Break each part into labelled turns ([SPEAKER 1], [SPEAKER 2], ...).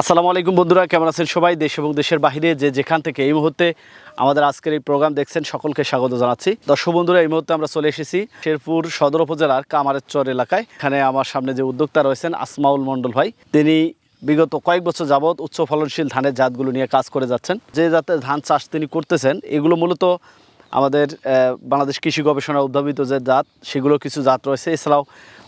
[SPEAKER 1] আসসালামু আলাইকুম বন্ধুরা, কেমন আছেন সবাই? দেশ এবং দেশের বাইরে যে যেখান থেকে এই মুহূর্তে আমাদের আজকের এই প্রোগ্রাম দেখছেন সকলকে স্বাগত জানাচ্ছি। দর্শক বন্ধুরা, এই মুহূর্তে আমরা চলে এসেছি শেরপুর সদর উপজেলার কামারের চর এলাকায়। এখানে আমার সামনে যে উদ্যোক্তা রয়েছেন আসমাউল মণ্ডল ভাই। তিনি বিগত কয়েক বছর যাবৎ উচ্চ ফলনশীল ধানের জাতগুলো নিয়ে কাজ করে যাচ্ছেন। যে জাতের ধান চাষ তিনি করতেছেন, এগুলো মূলত আমাদের বাংলাদেশ কৃষি গবেষণা উদ্ভাবিত যে জাত, সেগুলো কিছু জাত রয়েছে। এছাড়াও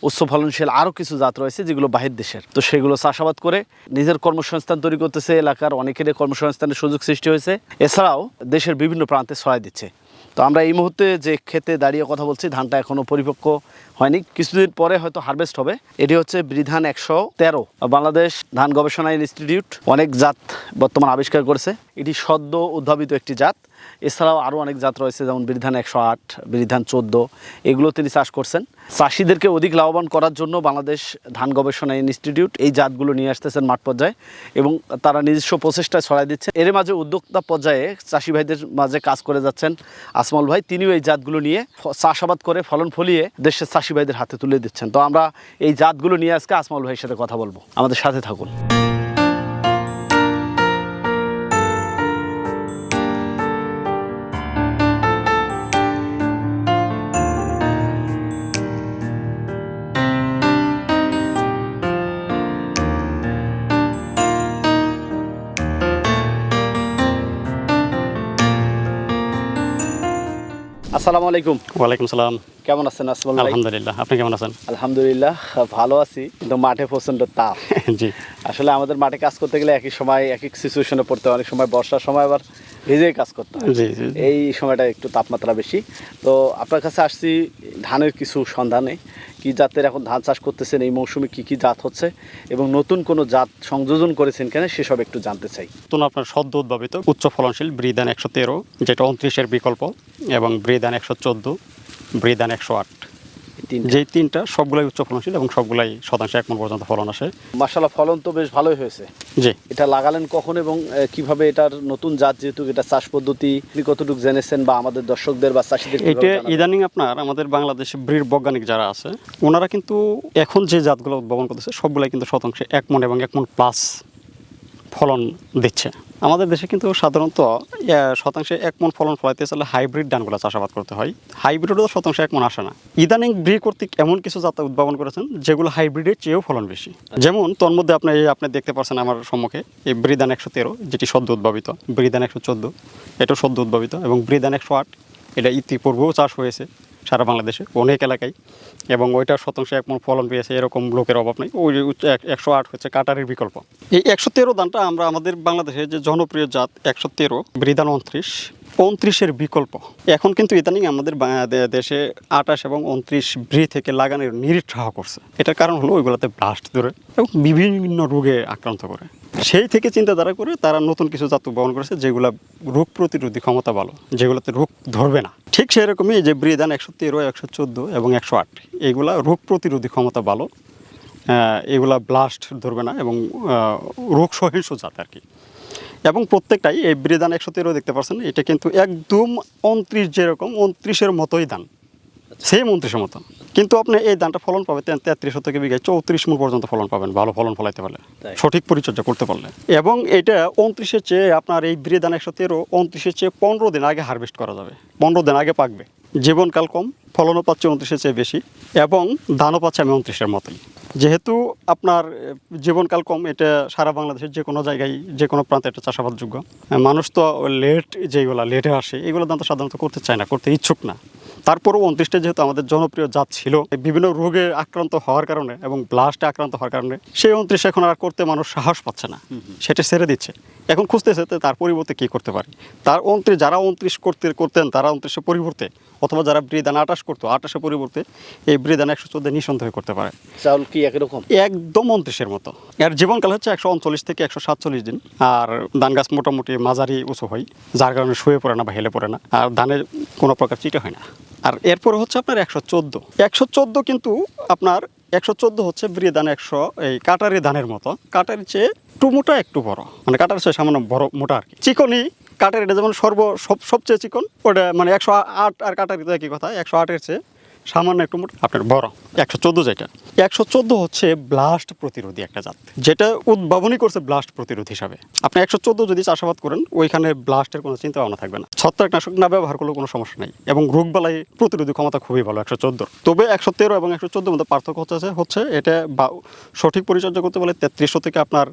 [SPEAKER 1] উচ্চ ফলনশীল আরও কিছু জাত রয়েছে যেগুলো বাহির দেশের। তো সেগুলো চাষাবাদ করে নিজের কর্মসংস্থান তৈরি করতেছে এলাকার অনেকেরই কর্মসংস্থানের সুযোগ সৃষ্টি হয়েছে। এছাড়াও দেশের বিভিন্ন প্রান্তে ছড়াই দিচ্ছে। তো আমরা এই মুহূর্তে যে ক্ষেতে দাঁড়িয়ে কথা বলছি, ধানটা এখনও পরিপক্ক হয়নি। কিছুদিন পরে হয়তো হারভেস্ট হবে। এটি হচ্ছে বিধান একশো তেরো। বাংলাদেশ ধান গবেষণা ইনস্টিটিউট অনেক জাত বর্তমান আবিষ্কার করেছে। এটি সদ্য উদ্ভাবিত একটি জাত। এছাড়াও আরও অনেক জাত রয়েছে, যেমন বিধান একশো আট বিধান চোদ্দ এগুলো তিনি চাষ করছেন। চাষিদেরকে অধিক লাভবান করার জন্য বাংলাদেশ ধান গবেষণা ইনস্টিটিউট এই জাতগুলো নিয়ে আসতেছেন মাঠ পর্যায়ে এবং তারা নিজস্ব প্রচেষ্টায় ছড়াই দিচ্ছে। এর মাঝে উদ্যোক্তা পর্যায়ে চাষি ভাইদের মাঝে কাজ করে যাচ্ছেন আসমাল ভাই। তিনিও এই জাতগুলো নিয়ে চাষাবাদ করে ফলন ফলিয়ে দেশের চাষি ভাইদের হাতে তুলে দিচ্ছেন। তো আমরা এই জাতগুলো নিয়ে আজকে আসমাল ভাইয়ের সাথে কথা বলব। আমাদের সাথে থাকুন। আসসালামু আলাইকুম।
[SPEAKER 2] ওয়ালাইকুম সালাম।
[SPEAKER 1] কেমন আছেন আসসালাম
[SPEAKER 2] আলহামদুলিল্লাহ। আপনি কেমন আছেন?
[SPEAKER 1] আলহামদুলিল্লাহ ভালো আছি কিন্তু মাঠে প্রচণ্ড তাপ।
[SPEAKER 2] জি।
[SPEAKER 1] আসলে আমাদের মাঠে কাজ করতে গেলে একই সময় এক এক সিচুয়েশনে পড়তে হয়। অনেক সময় বর্ষার সময় আবার ভিজেই কাজ করতে হয়।
[SPEAKER 2] জি।
[SPEAKER 1] এই সময়টা একটু তাপমাত্রা বেশি। তো আপনার কাছে আসছি ধানের কিছু সন্ধানে। কি জাতের এখন ধান চাষ করতেছেন, এই মৌসুমে কি কি জাত হচ্ছে এবং নতুন কোনো জাত সংযোজন করেছেন কেন সেসব একটু জানতে চাই।
[SPEAKER 2] নতুন আপনার সদ্য উদ্ভাবিত উচ্চ ফলনশীল ব্রিদান একশো তেরো, যেটা উনত্রিশের বিকল্প, এবং ব্রিদান একশো চোদ্দ, ব্রিদান একশো আট।
[SPEAKER 1] এই তিনটা
[SPEAKER 2] সবগুলাই উচ্চ ফলনশীল এবং সবগুলাই শতাংশ এক মন পর্যন্ত ফলন আসে।
[SPEAKER 1] মাসালা ফলন তো বেশ ভালোই হয়েছে।
[SPEAKER 2] জি।
[SPEAKER 1] এটা লাগালেন কখন এবং কীভাবে এটার নতুন জাত যেহেতু এটা চাষ পদ্ধতি আপনি কতটুকু জেনেছেন বা আমাদের দর্শকদের বা চাষিদের
[SPEAKER 2] এটা ইদানিং আপনার আমাদের বাংলাদেশে ব্রিড বৈজ্ঞানিক যারা আছে ওনারা কিন্তু এখন যে জাতগুলো উদ্ভাবন করতেছে সবগুলাই কিন্তু শতাংশে এক মন এবং এক মন প্লাস ফলন দিচ্ছে। আমাদের দেশে কিন্তু সাধারণত শতাংশে এক মন ফলন ফলাইতে চাইলে হাইব্রিড ধানগুলো চাষাবাদ করতে হয়। হাইব্রিডও শতাংশে এক মন আসে না। ইদানিং ব্রি কর্তৃক এমন কিছু জাত উদ্ভাবন করেছেন, যেগুলো হাইব্রিডের চেয়েও ফলন বেশি। যেমন তোর মধ্যে আপনি আপনি দেখতে পাচ্ছেন আমার সম্মুখে, এই ব্রিদান একশো তেরো, যেটি সদ্য উদ্ভাবিত, ব্রিদান একশো চোদ্দ, এটাও সদ্য উদ্ভাবিত, এবং ব্রিদান একশো আট, এটা ইতিপূর্বেও চাষ হয়েছে। সারা বাংলাদেশে, অনেক এলাকায়। এবং ওইটার শতাংশ এক মণ ফলন পেয়েছে, এরকম লোকের অভাব নেই। ওই এক- একশো আট হচ্ছে কাটারের বিকল্প। এই একশো তেরো দানটা আমরা আমাদের বাংলাদেশে যে জনপ্রিয় জাত, একশো তেরো বৃদান উনত্রিশ, উনত্রিশের বিকল্প। এখন কিন্তু ইদানিং আমাদের দেশে আটাশ এবং উনত্রিশ ব্রি থেকে লাগানোর নিরীক্ষা করছে। এটার কারণ হলো ওইগুলোতে ব্লাস্ট ধরে এবং বিভিন্ন রোগে আক্রান্ত করে। সেই থেকে চিন্তাধারা করে তারা নতুন কিছু জাত বহন করেছে যেগুলো রোগ প্রতিরোধী ক্ষমতা ভালো যেগুলোতে রোগ ধরবে না। ঠিক সেরকমই যে ব্রিদান একশো তেরো একশো চোদ্দ এবং একশো আট এগুলা রোগ প্রতিরোধী ক্ষমতা ভালো। এগুলা ব্লাস্ট ধরবে না এবং রোগ সহিংস জাত আর কি। এবং প্রত্যেকটাই এই ব্রিদান একশো তেরো দেখতে পাচ্ছেন এটা কিন্তু একদম উনত্রিশ যেরকম উনত্রিশের মতোই দান সেম উনত্রিশের মতো কিন্তু আপনি এই ধানটা ফলন পাবেন তেত্রিশ থেকে বিঘায় চৌত্রিশ মূল পর্যন্ত ফলন পাবেন ভালো ফলন ফলাইতে পারলে। সঠিক পরিচর্যা করতে পারলে। এবং এটা উনত্রিশের চেয়ে আপনার এই ব্রিদান একশো তেরো উনত্রিশের চেয়ে পনেরো দিন আগে হারভেস্ট করা যাবে। পনেরো দিন আগে পাকবে। জীবনকাল কম ফলনও পাচ্ছে উনত্রিশের চেয়ে বেশি এবং ধানও পাচ্ছে আমি উনত্রিশের মতোই। যেহেতু আপনার জীবনকাল কম এটা সারা বাংলাদেশের যে কোনো জায়গায় যে কোনো প্রান্তে এটা চাষাবাদযোগ্য। মানুষ তো লেট যেগুলো লেটে আসে এগুলো দাম তো সাধারণত করতে চায় না করতে ইচ্ছুক না। তারপরেও উনত্রিশটা যেহেতু আমাদের জনপ্রিয় জাত ছিল বিভিন্ন রোগে আক্রান্ত হওয়ার কারণে এবং ব্লাস্টে আক্রান্ত হওয়ার কারণে সেই উনত্রিশ এখন আর করতে মানুষ সাহস পাচ্ছে না। সেটা ছেড়ে দিচ্ছে। এখন খুঁজতেছে তার পরিবর্তে কী করতে পারে। তার উনত্রিশ যারা উনত্রিশ করতে করতেন তারা উনত্রিশের পরিবর্তে অথবা যারা ব্রিদান আটাশ করতো আটাশের পরিবর্তে এই ব্রিদান একশো চোদ্দ নিঃসন্দেহে করতে পারে।
[SPEAKER 1] চাউল কি একই রকম?
[SPEAKER 2] একদম উনত্রিশের মতো। এর জীবনকাল হচ্ছে একশো উনচল্লিশ থেকে একশো সাতচল্লিশ দিন। আর ধান গাছ মোটামুটি মাঝারি উঁচু হয় যার কারণে শুয়ে পড়ে না বা হেলে পড়ে না। আর ধানের কোনো প্রকার চিটে হয় না। আর এরপর হচ্ছে আপনার একশো চোদ্দ। একশো চোদ্দ কিন্তু আপনার একশো চোদ্দ হচ্ছে ব্রি ধান একশো, এই কাটারি ধানের মতো। কাটারি চেয়ে একটু মোটা, একটু বড়। মানে কাটার চেয়ে সামান্য বড়, মোটা আর কি। চিকনই কাটারিটা যেমন সর্ব, সব, সবচেয়ে চিকন, ওটা মানে একশো আট আর কাটারি তো একই কথা, একশো আটের চেয়ে সামান্য একটু মোটা আপনার বড়, একশো চোদ্দ যেটা। একশো চোদ্দ হচ্ছে ব্লাস্ট প্রতিরোধী একটা জাত, যেটা উদ্ভাবনই করছে ব্লাস্ট প্রতিরোধ হিসাবে। আপনি একশো চোদ্দ যদি চাষাবাদ করেন, ওইখানে ব্লাস্টের কোনো চিন্তা ভাবনা থাকবে না। ছত্রাকনাশক না ব্যবহার করলেও কোনো সমস্যা নেই, এবং রোগ রোগবালাই প্রতিরোধী ক্ষমতা খুবই ভালো, একশো চোদ্দোর তবে একশো তেরো এবং একশো চোদ্দোর মধ্যে পার্থক্য হচ্ছে হচ্ছে এটা বা সঠিক পরিচর্যা করতে পারলে তেত্রিশশো থেকে আপনার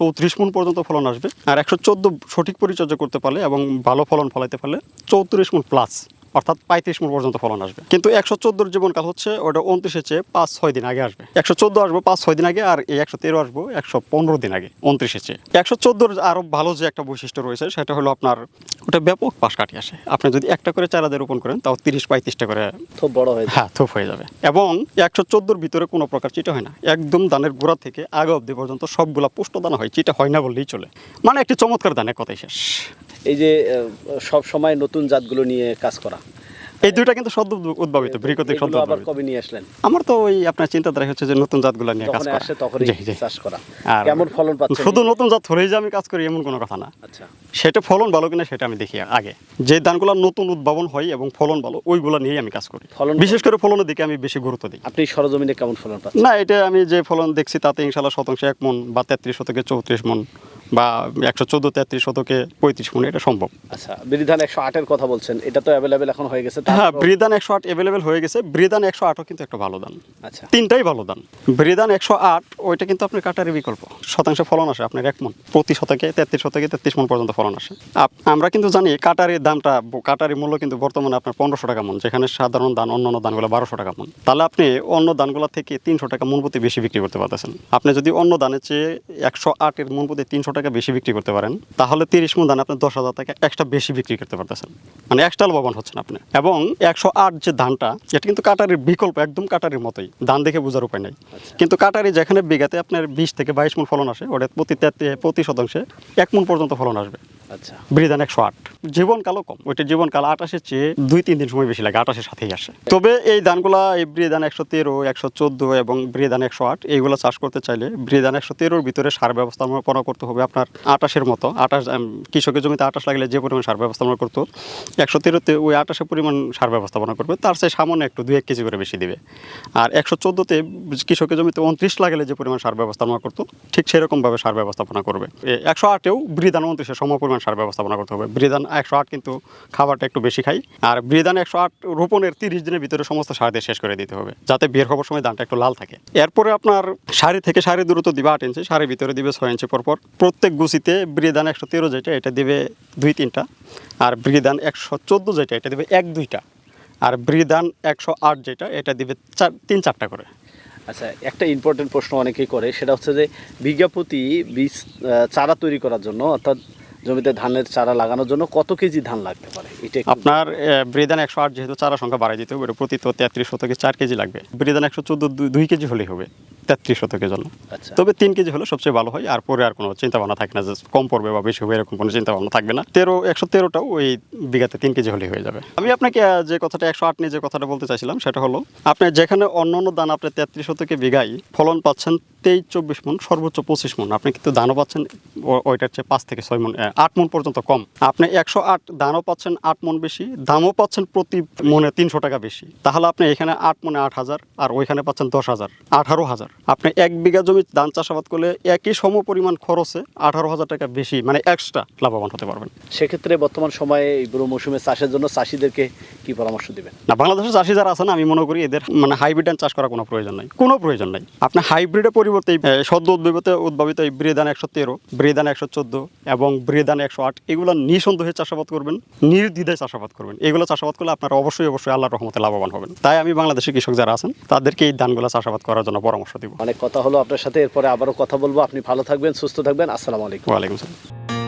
[SPEAKER 2] চৌত্রিশ মন পর্যন্ত ফলন আসবে, আর একশো চোদ্দ সঠিক পরিচর্যা করতে পারলে এবং ভালো ফলন ফলাইতে পারলে চৌত্রিশ মন প্লাস অর্থাৎ পঁয়ত্রিশ মন পর্যন্ত ফলন আসবে। কিন্তু একশো চোদ্দোর জীবনকাল হচ্ছে ওটা উনত্রিশে চেয়ে পাঁচ ছয় দিন আগে আসবে। একশো চোদ্দ আসব পাঁচ ছয় দিন আগে আর এই একশো তেরো আসব একশো পনেরো দিন আগে উনত্রিশে চেয়ে। একশো চোদ্দোর আরও ভালো যে একটা বৈশিষ্ট্য রয়েছে সেটা হলো আপনার ওটা ব্যাপক পাশ কাটি আসে। আপনি যদি একটা করে চারা দিয়ে রোপণ করেন তাও তিরিশ পঁয়ত্রিশটা করে
[SPEAKER 1] খুব বড় হয়েছে
[SPEAKER 2] হ্যাঁ থোপ হয়ে যাবে। এবং একশো চোদ্দোর ভিতরে কোনো প্রকার চিটা হয় না। একদম দানের গোড়া থেকে আগে অবধি পর্যন্ত সবগুলা পুষ্ট দানা হয় চিটা হয় না বললেই চলে। মানে একটি চমৎকার দানের কথাই শেষ।
[SPEAKER 1] এই যে সব সময় নতুন জাতগুলো নিয়ে কাজ করা।
[SPEAKER 2] এই দুইটা কিন্তু সদ্য উদ্ভাবিত বৃহৎ সদ্য
[SPEAKER 1] আবার কবে নিয়ে আসলেন?
[SPEAKER 2] আমার তো ওই আপনার চিন্তাধারা হচ্ছে যে নতুন জাতগুলো নিয়ে কাজ করা। জি।
[SPEAKER 1] চাষ করা। কেমন ফলন পাচ্ছেন?
[SPEAKER 2] শুধু নতুন জাত হলেই যে আমি কাজ করি এমন কোনো কথা না।
[SPEAKER 1] আচ্ছা।
[SPEAKER 2] সেটা ফলন ভালো কিনা সেটা আমি দেখি আগে। যে ধানগুলো নতুন উদ্ভাবন হয় এবং ফলন ভালো ওইগুলো নিয়েই আমি কাজ করি।
[SPEAKER 1] ফলন
[SPEAKER 2] বিশেষ করে ফলনের দিকে আমি বেশি গুরুত্ব দিই।
[SPEAKER 1] আপনি সরজমিনে কেমন ফলন পাচ্ছেন?
[SPEAKER 2] না এটা আমি যে ফলন দেখছি তাতে ইনশাল্লাহ শতাংশ এক মন বা তেত্রিশ শতকে চৌত্রিশ মন বা একশো চোদ্দ তেত্রিশ শতকে পঁয়ত্রিশ মনে এটা সম্ভব।
[SPEAKER 1] আচ্ছা বিধান একশো আটের কথা বলছেন এটা তো অ্যাভেলেবেল এখন হয়ে গেছে
[SPEAKER 2] হ্যাঁ ব্রিদান একশো আট অ্যাভেলেবেল হয়ে গেছে ব্রিদান একশো আটও কিন্তু একটা ভালো দান
[SPEAKER 1] আচ্ছা।
[SPEAKER 2] তিনটাই ভালো দান ব্রিদান একশো আট ওইটা কিন্তু আপনার কাটারি বিকল্প শতাংশ ফলন আসে আপনার এক মন প্রতি শতকে তেত্রিশ শতকে তেত্রিশ মন পর্যন্ত ফলন আসে। আমরা কিন্তু জানি কাটারির দামটা কাটারি মূল্য কিন্তু বর্তমানে আপনার পনেরোশো টাকা মন যেখানে সাধারণ দান অন্য অন্য দানগুলো বারোশো টাকা মন। তাহলে আপনি অন্য দানগুলো থেকে তিনশো টাকা মন প্রতি বেশি বিক্রি করতে পারতেছেন। আপনি যদি অন্য দানের চেয়ে একশো আটের মন প্রতি তিনশো টাকা বেশি বিক্রি করতে পারেন তাহলে তিরিশ মন ধান আপনি দশ হাজার টাকা এক্সট্রা বেশি বিক্রি করতে পারতেছেন। মানে এক্সট্রা লাভবান হচ্ছেন আপনি। এবং একশো আট যে ধানটা এটা কিন্তু কাটারির বিকল্প একদম কাটারির মতোই। ধান দেখে বোঝার উপায় নাই।
[SPEAKER 1] আচ্ছা।
[SPEAKER 2] কিন্তু কাটারি যেখানে বিঘাতে আপনার বিশ থেকে বাইশ মন ফলন আসে ওটা প্রতি প্রতি শতাংশে এক মন পর্যন্ত ফলন আসবে।
[SPEAKER 1] আচ্ছা।
[SPEAKER 2] বৃদান একশো আট। জীবনকালও কম। ওইটা জীবনকাল আটাশের চেয়ে দুই, তিন দিন সময় বেশি লাগে, আটাশের সাথেই আসে। তবে এই ধানগুলা, এই বৃদান একশো তেরো, একশো চোদ্দ এবং বৃদান একশো আট, এইগুলো চাষ করতে চাইলে বৃদান একশো তেরোর ভিতরে সার ব্যবস্থাপনা করতে হবে আপনার আটাশের মতো। আটাশ কৃষকের জমিতে আটাশ লাগলে যে পরিমাণ সার ব্যবস্থাপনা করতো, একশো তেরোতে ওই আটাশের পরিমাণ সার ব্যবস্থাপনা করবে, তার চেয়ে সামান্য একটু দুই, এক কেজি করে বেশি দিবে। আর একশো চোদ্দোতে কৃষকের জমিতে উনত্রিশ লাগলে যে পরিমাণ সার ব্যবস্থাপনা করতো, ঠিক সেরকমভাবে সার ব্যবস্থাপনা করবে। একশো আটেও বৃদান উনত্রিশের সম পরিমাণ সার ব্যবস্থাপনা করতে হবে। বৃদান একশো আট কিন্তু খাবারটা একটু বেশি খাই। আর বৃদান একশো আট রোপণের তিরিশ দিনের ভিতরে সমস্ত সার দিয়ে শেষ করে দিতে হবে, যাতে বের হবার সময় ধানটা একটু লাল থাকে। এরপরে আপনার সারি থেকে সারি দূরত্ব দিবে আট ইঞ্চি, সারির ভিতরে দিবে ছয় ইঞ্চি পরপর। প্রত্যেক গুছিতে বৃদান একশো তেরো যেটা, এটা দিবে দুই তিনটা। আর বৃদান একশো চোদ্দ যেটা, এটা দিবে এক দুইটা। আর বৃদান একশো আট যেটা, এটা দিবে চার, তিন চারটা করে।
[SPEAKER 1] আচ্ছা একটা ইম্পর্টেন্ট প্রশ্ন অনেকেই করে, সেটা হচ্ছে যে প্রতি বীজ চারা তৈরি করার জন্য, অর্থাৎ জমিতে ধানের চারা লাগানোর জন্য কত কেজি ধান লাগতে পারে? এটা
[SPEAKER 2] আপনার বৃদান একশো আট যেহেতু চারা সংখ্যা বাড়াই দিতে হবে প্রতি তো তেত্রিশ শতকে চার কেজি লাগবে। বৃদান একশো চোদ্দ দুই কেজি হলেই হবে তেত্রিশ শতকের জন্য।
[SPEAKER 1] আচ্ছা।
[SPEAKER 2] তবে তিন কেজি হলে সবচেয়ে ভালো হয় আর পরে আর কোনো চিন্তা ভাবনা থাকে না যে কম পড়বে বা বেশি হবে এরকম কোনো চিন্তা ভাবনা থাকবে না। তেরো একশো তেরোটাও ওই বিঘাতে তিন কেজি হলেই হয়ে যাবে। আমি আপনাকে যে কথাটা একশো আট নিয়ে যে কথাটা বলতে চাইছিলাম সেটা হলো আপনি যেখানে অন্য অন্য দান আপনি তেত্রিশ শতকে বিঘাই ফলন পাচ্ছেন তেইশ চব্বিশ মন সর্বোচ্চ পঁচিশ মন। আপনি কিন্তু দানও পাচ্ছেন ওইটার চেয়ে পাঁচ থেকে ছয় মন আট মন পর্যন্ত কম। আপনি একশো আট দানও পাচ্ছেন আট মন বেশি দামও পাচ্ছেন প্রতি মনে তিনশো টাকা বেশি। তাহলে আপনি এখানে আট মনে আট হাজার আর ওইখানে পাচ্ছেন দশ হাজার আঠারো হাজার। আপনি এক বিঘা জমি ধান চাষাবাদ করলে একই সম পরিমাণ খরচে আঠারো হাজার টাকা বেশি মানে এক্সট্রা লাভবান হতে পারবেন।
[SPEAKER 1] সেক্ষেত্রে বর্তমান সময়ে এই বুড়ো মৌসুমে চাষের জন্য চাষিদেরকে কি পরামর্শ দিবেন?
[SPEAKER 2] না বাংলাদেশের চাষি যারা আছেন আমি মনে করি এদের মানে হাইব্রিড ধান চাষ করার কোনো প্রয়োজন নাই। কোনো প্রয়োজন নাই। আপনি হাইব্রিডের পরিবর্তে সদ্য উদ্ভাবিত উদ্ভাবিত এই ব্রিদান একশো তেরো ব্রেদান একশো চোদ্দ এবং ব্রিদান একশো আট এগুলো নিঃসন্দেহে চাষাবাদ করবেন নির্দ্বিধায় চাষাবাদ করবেন। এগুলো চাষাবাদ করলে আপনারা অবশ্যই অবশ্যই আল্লাহ রহমতে লাভবান হবেন। তাই আমি বাংলাদেশের কৃষক যারা আছেন তাদেরকে এই ধানগুলো চাষাবাদ করার জন্য পরামর্শ দিব।
[SPEAKER 1] অনেক কথা হলো আপনার সাথে এরপরে আবারও কথা বলব। আপনি ভালো থাকবেন সুস্থ থাকবেন। আসসালামু আলাইকুম।
[SPEAKER 2] ওয়ালাইকুম আসসালাম।